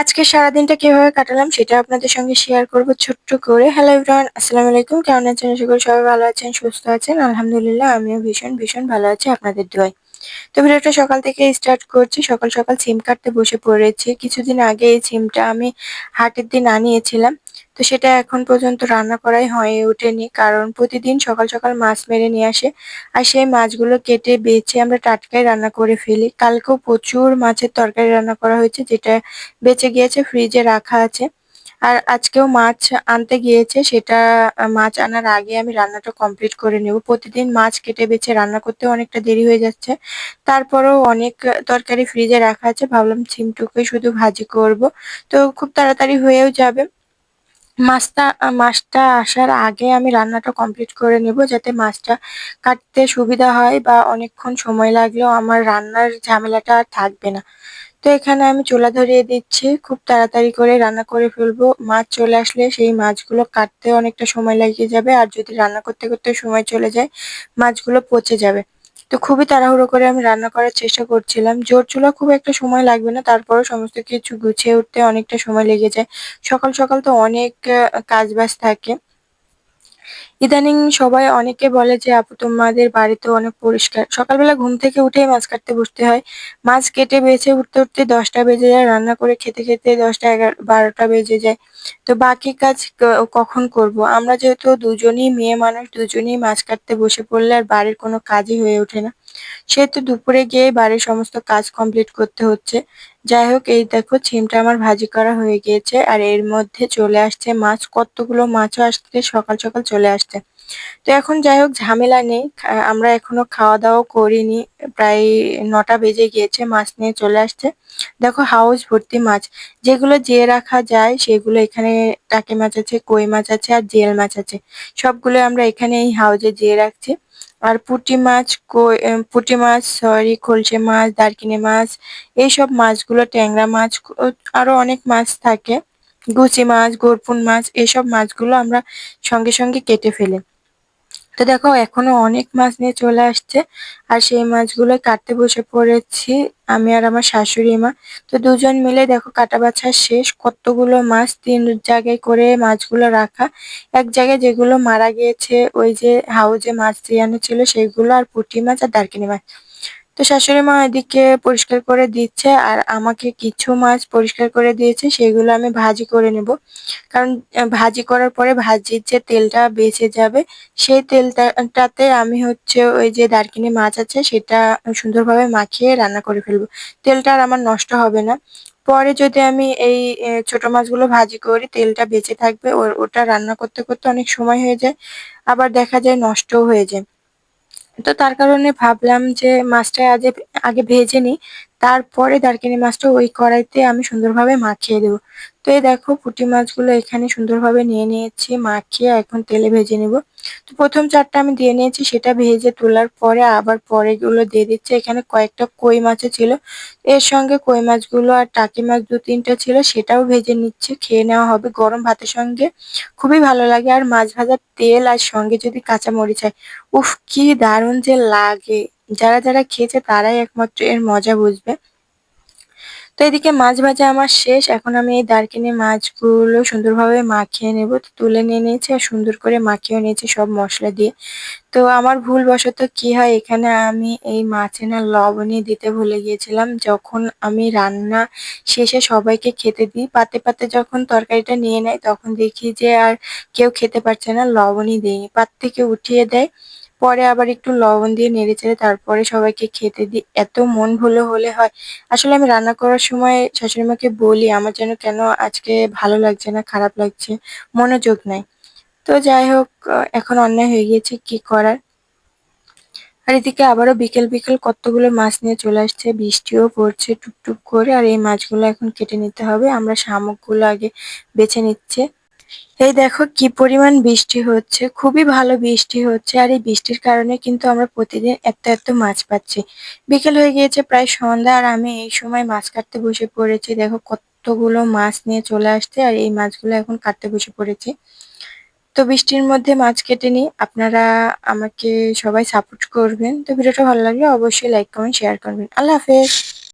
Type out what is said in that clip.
আজকে সারাদিনটা কীভাবে কাটালাম সেটা আপনাদের সঙ্গে শেয়ার করব ছোট্ট করে। হ্যালো এভরিওয়ান আসসালামু আলাইকুম। কেমন আছেন? আশা করি সবাই ভালো আছেন, সুস্থ আছেন। আলহামদুলিল্লাহ, আমিও ভীষণ ভীষণ ভালো আছি আপনাদের দোয়ায়। তো ভিডিওটা সকাল থেকে স্টার্ট করছি। সকাল সকাল সিম কাটতে বসে পড়েছি। কিছুদিন আগে এই সিমটা আমি হাটের দিন আনিয়েছিলাম। তো সেটা এখন পর্যন্ত রান্না করাই হয়ে ওঠেনি, কারণ প্রতিদিন সকাল সকাল মাছ মেরে নিয়ে আসে আর সেই মাছগুলো কেটে বেছে আমরা টাটকাই রান্না করে ফেলি। কালকেও প্রচুর মাছের তরকারি রান্না করা হয়েছে, যেটা বেঁচে গিয়েছে, ফ্রিজে রাখা আছে। আর আজকেও মাছ আনতে গিয়েছে, সেটা মাছ আনার আগে আমি রান্নাটা কমপ্লিট করে নেব। প্রতিদিন মাছ কেটে বেছে রান্না করতে অনেকটা দেরি হয়ে যাচ্ছে। তারপরেও অনেক তরকারি ফ্রিজে রাখা আছে, ভাবলাম সিমটুকুই শুধু ভাজি করব। তো খুব তাড়াতাড়ি হয়েও যাবে। মাছটা মাছটা আসার আগে আমি রান্নাটা কমপ্লিট করে নেব যাতে মাছটা কাটতে সুবিধা হয় বা অনেকক্ষণ সময় লাগলেও আমার রান্নার ঝামেলাটা আর থাকবে না। তো এখানে আমি চোলা ধরিয়ে দিচ্ছি, খুব তাড়াতাড়ি করে রান্না করে ফেলব। মাছ চলে আসলে সেই মাছগুলো কাটতে অনেকটা সময় লাগিয়ে যাবে আর যদি রান্না করতে করতে সময় চলে যায়, মাছগুলো পচে যাবে। তো খুবই তাড়াহুড়ো করে আমি রান্না করার চেষ্টা করছিলাম। জোর চুলা খুব একটা সময় লাগবে না, তারপরও সমস্ত কিছু গুছিয়ে উঠতে অনেকটা সময় লেগে যায়। সকাল সকাল তো অনেক কাজ বাজ থাকে। ইদানিং সবাই অনেকে বলে যে, আপু, তোমাদের বাড়িতে অনেক পরিষ্কার। সকালবেলা ঘুম থেকে উঠেই মাছ কাটতে বসতে হয়। মাছ কেটে বেছে উঠতে উঠতে দশটা বেজে যায়, রান্না করে খেতে খেতে দশটা এগারো, বারোটা বেজে যায়। তো বাকি কাজ কখন করব? আমরা যেহেতু দুজনই মেয়ে মানুষ, দুজনই মাছ কাটতে বসে পড়লে আর বাড়ির কোনো কাজই হয়ে ওঠে না। সেহেতু দুপুরে গিয়ে বাড়ির সমস্ত কাজ কমপ্লিট করতে হচ্ছে। যাই হোক, এই দেখো, ছিমটা আমার ভাজি করা হয়ে গিয়েছে। আর এর মধ্যে চলে আসছে মাছ। কতগুলো মাছও আসছে, সকাল সকাল চলে আসছে। তো এখন যাই হোক ঝামেলা নেই। আমরা এখনও খাওয়া দাওয়া করিনি। প্রায় নটা বেজে গিয়েছে, মাছ নিয়ে চলে আসছে। দেখো, হাউস ভর্তি মাছ। যেগুলো জিয়ে রাখা যায়, সেগুলো এখানে টাকি মাছ আছে, কই মাছ আছে আর জেল মাছ আছে। সবগুলো আমরা এখানে এই হাউজে যেয়ে রাখছি। আর পুঁটি মাছ পুঁটি মাছ, সরি খলসে মাছ, দারকিনি মাছ, এইসব মাছগুলো, ট্যাংরা মাছ আরও অনেক মাছ থাকে। গুচি মাছ গোরপুন মাছ, এসব মাছগুলো আমরা সঙ্গে সঙ্গে কেটে ফেলি। তো দেখো, এখনও অনেক মাছ নিয়ে চলে আসছে, আর সেই মাছগুলো কাটতে বসে পড়েছি আমি আর আমার শাশুড়ি মা। তো দুজন মিলে দেখো, কাটা বাছা শেষ, কতগুলো মাছ তিন জায়গায় করে মাছগুলো রাখা। এক জায়গায় যেগুলো মারা গিয়েছে, ওই যে হাউজে মাছ দিয়ে ছিল সেগুলো আর পুঁটি মাছ আর দারকিনি মাছ। তো শাশুড়ি মা এদিকে পরিষ্কার করে দিচ্ছে আর আমাকে কিছু মাছ পরিষ্কার করে দিয়েছে, সেগুলো আমি ভাজি করে নেব। কারণ ভাজি করার পরে ভাজির যে তেলটা বেঁচে যাবে, সেই তেলটাতে আমি হচ্ছে ওই যে দারকিনি মাছ আছে, সেটা সুন্দরভাবে মাখিয়ে রান্না করে ফেলব। তেলটা আর আমার নষ্ট হবে না। পরে যদি আমি এই ছোট মাছগুলো ভাজি করি, তেলটা বেঁচে থাকবে ওটা রান্না করতে করতে অনেক সময় হয়ে যায়, আবার দেখা যায় নষ্টও হয়ে যায়। তো তার কারণে ভাবলাম যে মাছটা আগে আগে ভেজে নিই। তারপরে দারকিনি মাছটা ওই কড়াইতে আমি সুন্দরভাবে মাখিয়ে দেবো। তো এই দেখো পুঁটি মাছগুলো এখানে সুন্দরভাবে নিয়ে নিয়েছি, মাখিয়ে এখন তেলে ভেজে নেব। তো প্রথম চারটা আমি দিয়ে নিয়েছি, সেটা ভেজে তোলার পরে আবার পরেগুলো দিয়ে দিচ্ছি। এখানে কয়েকটা কই মাছও ছিল, এর সঙ্গে কই মাছগুলো আর টাকি মাছ দু তিনটা ছিল, সেটাও ভেজে নিচ্ছে, খেয়ে নেওয়া হবে গরম ভাতের সঙ্গে। খুবই ভালো লাগে, আর মাছ ভাজার তেল আর সঙ্গে যদি কাঁচা মরিচ হয়, উফ, কি দারুণ যে লাগে। যারা যারা খেয়েছে তারাই একমাত্র এর মজা বুঝবে। তো এদিকে মাছ ভাজা আমার শেষ। এখন আমি এই দারকিনি মাছগুলো সুন্দরভাবে মাখিয়ে নেব। তো তুলে নিয়ে নিয়েছি আর সুন্দর করে মাখিয়ে নিয়েছি সব মশলা দিয়ে। তো আমার ভুল বশত কি হয়, এখানে আমি এই মাছে না লবণই দিতে ভুলে গিয়েছিলাম। যখন আমি রান্না শেষে সবাইকে খেতে দিই, পাতে পাতে যখন তরকারিটা নিয়ে নেয় তখন দেখি যে আর কেউ খেতে পারছে না, লবণই দিইনি। পাত থেকে উঠিয়ে দেয়। পরে আবার একটু লবণ দিয়ে নেড়ে চেড়ে তারপরে সবাইকে খেতে দিই। এত মন ভুলো হলে হয়। আসলে আমি রান্না করার সময় শাশুড়ি মাকে বলি, আমার যেন কেন আজকে ভালো লাগছে না, খারাপ লাগছে, মনোযোগ নাই। তো যাই হোক, এখন অন্যায় হয়ে গিয়েছে, কি করার? আর এদিকে আবারও বিকেল বিকেল কতগুলো মাছ নিয়ে চলে আসছে, বৃষ্টিও পড়ছে টুকটুক করে, আর এই মাছগুলো এখন কেটে নিতে হবে। আমরা শামুকগুলো আগে বেছে নিচ্ছে। এই দেখো কি পরিমাণ বৃষ্টি হচ্ছে, খুবই ভালো বৃষ্টি হচ্ছে আর এই বৃষ্টির কারণে কিন্তু আমরা প্রতিদিন এত এত মাছ পাচ্ছি। বিকেল হয়ে গিয়েছে, প্রায় সন্ধ্যা আর আমি এই সময় মাছ কাটতে বসে পড়েছি। দেখো কতগুলো মাছ নিয়ে চলে আসছে আর এই মাছগুলো এখন কাটতে বসে পড়েছি। তো বৃষ্টির মধ্যে মাছ কেটে নিই, আপনারা আমাকে সবাই সাপোর্ট করবেন। তো ভিডিওটা ভালো লাগলে অবশ্যই লাইক কমেন্ট শেয়ার করবেন। আল্লাহ হাফেজ।